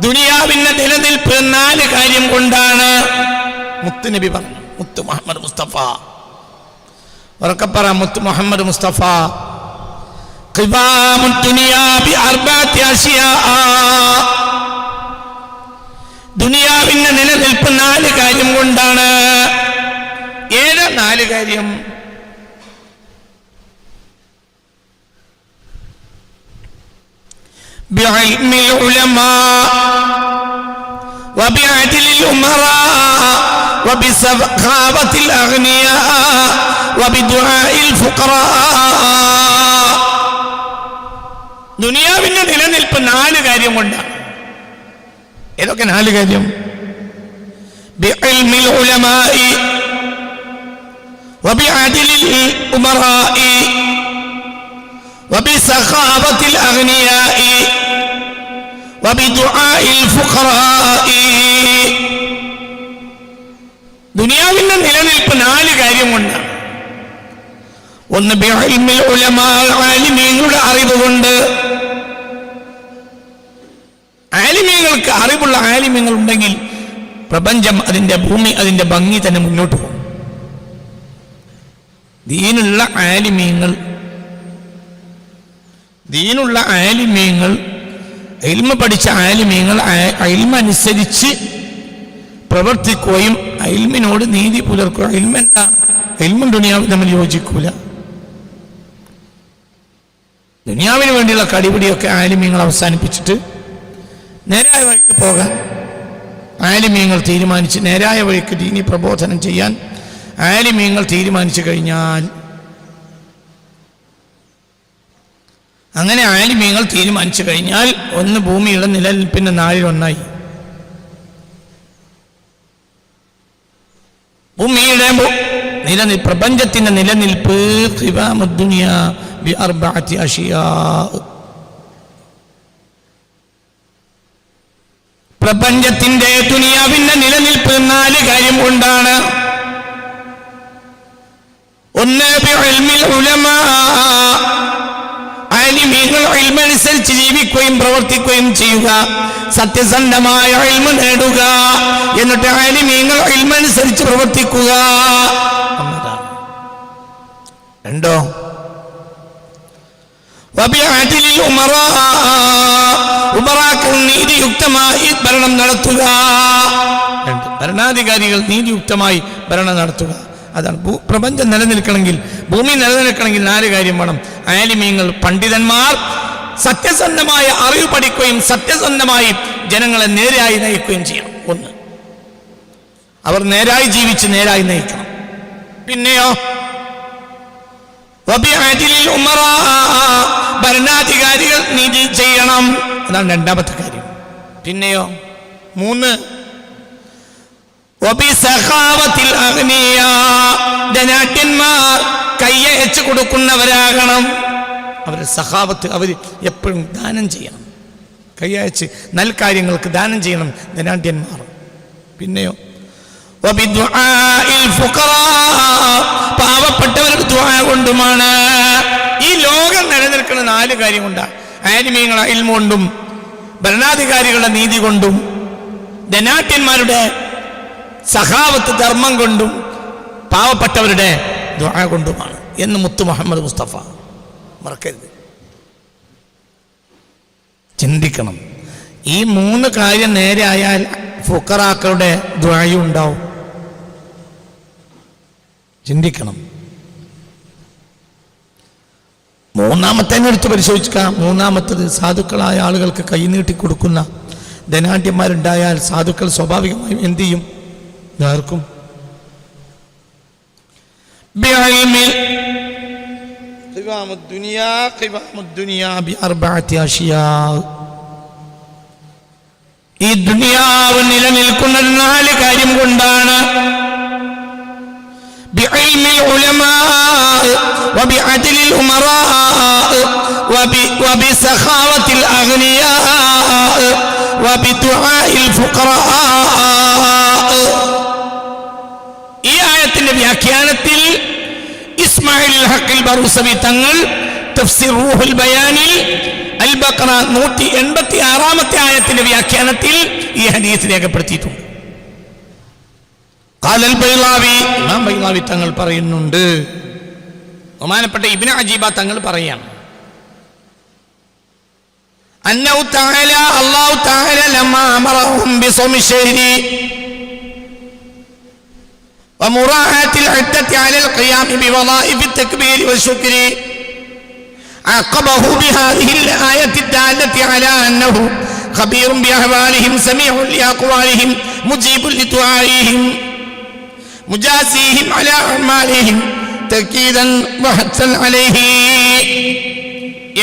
ദുനിയാവിന്റെ നിലനിൽപ്പ് നാല് കാര്യം കൊണ്ടാണ് മുത്ത് നബി പറഞ്ഞു. മുത്ത് മുഹമ്മദ് മുസ്തഫ. ഉറക്കപ്പറ മുത്ത് മുഹമ്മദ് മുസ്തഫ. ദുനിയാവിന്റെ നിലനിൽപ്പ് നാല് കാര്യം കൊണ്ടാണ്. ഏതാ നാല് കാര്യം? بعلم العلماء وبعدل الأمراء وبسخاوة الأغنياء وبدعاء الفقراء ദുനിയാവിന്റെ നിലനിൽപ്പ് നാല് കാര്യം കൊണ്ടാണ് ഏതൊക്കെ നാല് കാര്യം بعلم العلماء وبعدل الأمراء وبسخاوة الأغنياء وبدعاء الفقراء ദുനിയാവിന്റെ നിലനിൽപ്പ് നാല് കാര്യം കൊണ്ടാണ് ഒന്ന് ബിഇൽമിൽ ഉലമാ ആലിമീങ്ങളുടെ അറിവ് കൊണ്ട് ആലിമീങ്ങൾക്ക് അറിവുള്ള ആലിമ്യങ്ങൾ ഉണ്ടെങ്കിൽ പ്രപഞ്ചം അതിന്റെ ഭൂമി അതിന്റെ ഭംഗി തന്നെ മുന്നോട്ട് പോകും ദീനുള്ള ആലിമീങ്ങൾ ദീനുള്ള ആലിമ്യങ്ങൾ അയിൽമ പഠിച്ച ആലിമ്യങ്ങൾ അയിൽമ അനുസരിച്ച് പ്രവർത്തിക്കുകയും അയിൽമിനോട് നീതി പുലർക്കുക. അയിൽമല്ല അയിൽമും ദുനിയാവ് തമ്മിൽ യോജിക്കൂല. ദുനിയാവിന് വേണ്ടിയുള്ള കടിപിടിയൊക്കെ ആലിമ്യങ്ങൾ അവസാനിപ്പിച്ചിട്ട് നേരായ വഴിക്ക് പോകാൻ ആലിമ്യങ്ങൾ തീരുമാനിച്ച് നേരായ വഴിക്ക് ദീനി പ്രബോധനം ചെയ്യാൻ ആലിമ്യങ്ങൾ തീരുമാനിച്ചു കഴിഞ്ഞാൽ അങ്ങനെ ആലിമ്യങ്ങൾ തീരുമാനിച്ചു കഴിഞ്ഞാൽ ഒന്ന് ഭൂമിയുടെ നിലനിൽപ്പിന്റെ നാളിൽ ഒന്നായി. ഭൂമിയുടെ നിലനിൽ പ്രപഞ്ചത്തിന്റെ നിലനിൽപ്പ് പ്രപഞ്ചത്തിന്റെ ദുനിയാവിന്റെ നിലനിൽപ്പ് നാല് കാര്യം കൊണ്ടാണ്. ഒന്ന് ആലിമീങ്ങൾ ഇൽമനുസരിച്ച് ജീവിക്കുകയും പ്രവർത്തിക്കുകയും ചെയ്യുക. സത്യസന്ധമായ അഴിമ നേടുക. എന്നിട്ട് ആലിമീങ്ങൾ അനുസരിച്ച് പ്രവർത്തിക്കുക. രണ്ടോ? നീതിയുക്തമായി ഭരണം നടത്തുക. ഭരണാധികാരികൾ നീതിയുക്തമായി ഭരണം നടത്തുക. അതാണ്. പ്രപഞ്ചം നിലനിൽക്കണമെങ്കിൽ ഭൂമി നിലനിൽക്കണമെങ്കിൽ നാല് കാര്യം വേണം. ആലിമീങ്ങൾ പണ്ഡിതന്മാർ സത്യസന്ധമായ അറിവ് പഠിക്കുകയും സത്യസന്ധമായി ജനങ്ങളെ നേരായി നയിക്കുകയും ചെയ്യണം. ഒന്ന്. അവർ നേരായി ജീവിച്ച് നേരായി നയിക്കണം. പിന്നെയോ? ഭരണാധികാരികൾ നീതി ചെയ്യണം. അതാണ് രണ്ടാമത്തെ കാര്യം. പിന്നെയോ? മൂന്ന്. ധനാട്യന്മാർ കയ്യയച്ചു കൊടുക്കുന്നവരാകണം. അവർ സഖാവത്ത് അവർ എപ്പോഴും ദാനം ചെയ്യണം. കയ്യയച്ച് നൽകാര്യങ്ങൾക്ക് ദാനം ചെയ്യണം ധനാട്യന്മാർ പിന്നെയോ പാവപ്പെട്ടവരുടെ ദുആ കൊണ്ടുമാണ്. ഈ ലോകം നിലനിൽക്കുന്ന നാല് കാര്യം കൊണ്ടാണ് ആനിമീങ്ങളെ ഇൽമ കൊണ്ടും ഭരണാധികാരികളുടെ നീതി കൊണ്ടും ധനാട്യന്മാരുടെ സഹാവത്ത് ധർമ്മം കൊണ്ടും പാവപ്പെട്ടവരുടെ ദുആ കൊണ്ടുമാണ് എന്ന് മുത്തു മുഹമ്മദ് മുസ്തഫ മറക്കരുത്. ചിന്തിക്കണം. ഈ മൂന്ന് കാര്യം നേരെ ആയാൽ ഫുക്കറാക്കളുടെ ദ്വായും ഉണ്ടാവും. ചിന്തിക്കണം. മൂന്നാമത്തെ എടുത്ത് പരിശോധിക്കാം മൂന്നാമത്തത് സാധുക്കളായ ആളുകൾക്ക് കൈനീട്ടി കൊടുക്കുന്ന ധനാഢ്യന്മാരുണ്ടായാൽ സാധുക്കൾ സ്വാഭാവികമായും എന്ത് ചെയ്യും? ഇതാർക്കും بعلم قوام الدنيا قوام الدنيا بأربعة أشياء ഈ ദുനിയാവ് നിലനിൽക്കുന്ന നാല് കാര്യം കൊണ്ടാണ് بعلم العلماء وبعدل الأمراء وب- وبسخاوة الأغنياء وبدعاء الفقراء വ്യാഖ്യാനത്തിൽ ഇസ്മായിൽ ഹക്കിൽ ബറൂസവി തങ്ങൾ തഫ്സീർ റൂഹുൽ ബയാനിൽ അൽ ബക്ര നൂറ്റി എൺപത്തി ആറാമത്തെ ആയത്തിന്റെ വ്യാഖ്യാനത്തിൽ ഈ ഹദീസ് രേഖപ്പെടുത്തിയിട്ടുണ്ട്. ബൈലാവി തങ്ങൾ പറയുന്നുണ്ട്. ബഹുമാനപ്പെട്ട ഇബ്നു അജീബ തങ്ങൾ പറയാണ്. അന്നൗ താല അള്ളാഹു താല ലമ്മ അമറഹും ബിസോമിശേരി ومراعاة العدة على القيام بوظائف التكبير والشكر عاقبه بهذه الآية الدالة على أنه خبير بأحوالهم سميع لأقوالهم مجيب لدعائهم مجازيهم على أعمالهم تأكيدا وحثا عليه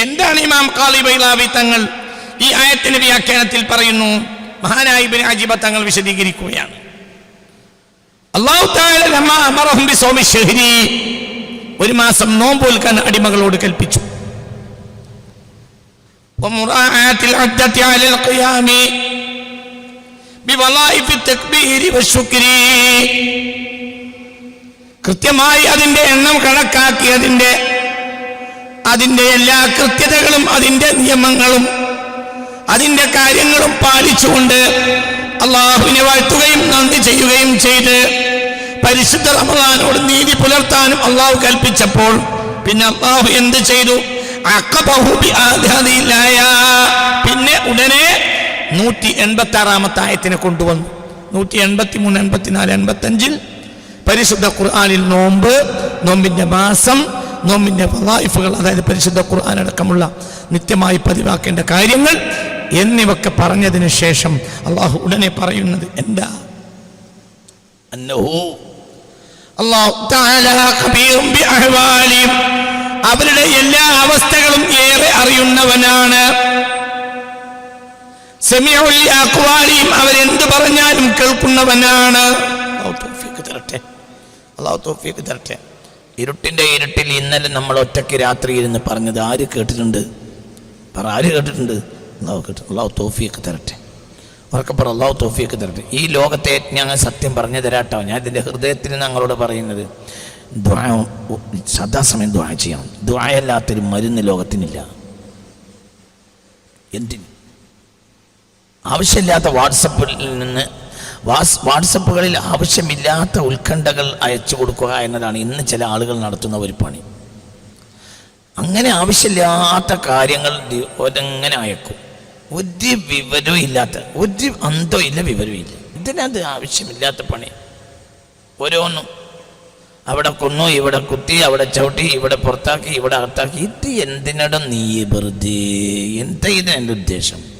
എന്താണ് ഇമാം കാളി ബൈലാവി തങ്ങൾ ഈ ആയത്തിന്റെ വ്യാഖ്യാനത്തിൽ പറയുന്നു മഹാനായ ഇബ്നു അജീബ തങ്ങൾ വിശദീകരിക്കുകയാണ് ഒരു മാസം നോമ്പോൽക്കാൻ അടിമകളോട് കൽപ്പിച്ചു. കൃത്യമായി അതിന്റെ എണ്ണം കണക്കാക്കി അതിന്റെ അതിന്റെ എല്ലാ കൃത്യതകളും അതിന്റെ നിയമങ്ങളും അതിന്റെ കാര്യങ്ങളും പാലിച്ചുകൊണ്ട് അള്ളാഹുവിനെ വാഴ്ത്തുകയും നന്ദി ചെയ്യുകയും ചെയ്ത് പരിശുദ്ധ റമദാനോട് നീതി പുലർത്താനും അള്ളാഹു കൽപ്പിച്ചപ്പോൾ പിന്നെ അള്ളാഹു എന്ത് ചെയ്തു. പിന്നെ ഉടനെ നൂറ്റി എൺപത്തി ആറാമത്തെ ആയത്തിനെ കൊണ്ടുവന്നു നൂറ്റി എൺപത്തി മൂന്ന് എൺപത്തിനാല് എൺപത്തി അഞ്ചിൽ പരിശുദ്ധ ഖുർആാനിൽ നോമ്പ് നോമ്പിന്റെ മാസം നോമ്പിന്റെ വലായിഫുകൾ അതായത് പരിശുദ്ധ ഖുർആൻ അടക്കമുള്ള നിത്യമായി പതിവാക്കേണ്ട കാര്യങ്ങൾ എന്നിവയൊക്കെ പറഞ്ഞതിന് ശേഷം അള്ളാഹു ഉടനെ പറയുന്നത് എന്താ? അന്നഹു. അവരുടെ എല്ലാ അവസ്ഥകളും ഏറെ അറിയുന്നവനാണ്. അവരെന്ത് പറഞ്ഞാലും കേൾക്കുന്നവനാണ്. തരട്ടെ. അള്ളാഹു തരട്ടെ. ഇരുട്ടിന്റെ ഇരുട്ടിൽ ഇന്നലെ നമ്മൾ ഒറ്റയ്ക്ക് രാത്രി ഇരുന്ന് പറഞ്ഞത് ആര് കേട്ടിട്ടുണ്ട്? പറ ആര് കേട്ടിട്ടുണ്ട്? അള്ളാഹു കിട്ടും. അള്ളാഹു തോഫിയൊക്കെ തരട്ടെ. ഉറക്കപ്പറ അള്ളാഹു തോഫിയൊക്കെ തരട്ടെ. ഈ ലോകത്തെ ഞങ്ങൾ സത്യം പറഞ്ഞു തരാട്ടോ. ഞാൻ ഇതിന്റെ ഹൃദയത്തിൽ ഞങ്ങളോട് പറയുന്നത് ദ്വായ സദാസമയം ദ്വാ ചെയ്യണം. ദ്വായല്ലാത്തൊരു മരുന്ന് ലോകത്തിനില്ല. എന്തിന് ആവശ്യമില്ലാത്ത വാട്സപ്പിൽ നിന്ന് വാസ് വാട്സപ്പുകളിൽ ആവശ്യമില്ലാത്ത ഉത്കണ്ഠകൾ അയച്ചു കൊടുക്കുക എന്നതാണ് ഇന്ന് ചില ആളുകൾ നടത്തുന്ന ഒരു പണി. അങ്ങനെ ആവശ്യമില്ലാത്ത കാര്യങ്ങൾ ഒരങ്ങനെ അയക്കും. ഒരു വിവരവും ഇല്ലാത്ത ഒരു അന്തോ ഇല്ല വിവരവും ഇല്ല. ഇതിനത് ആവശ്യമില്ലാത്ത പണി. ഓരോന്നും അവിടെ കൊന്നു ഇവിടെ കുത്തി അവിടെ ചവിട്ടി ഇവിടെ പുറത്താക്കി ഇവിടെ അകത്താക്കി. ഇത് എന്തിനടം നീ വെറുതെ? എന്താ ഇത് എന്റെ ഉദ്ദേശം?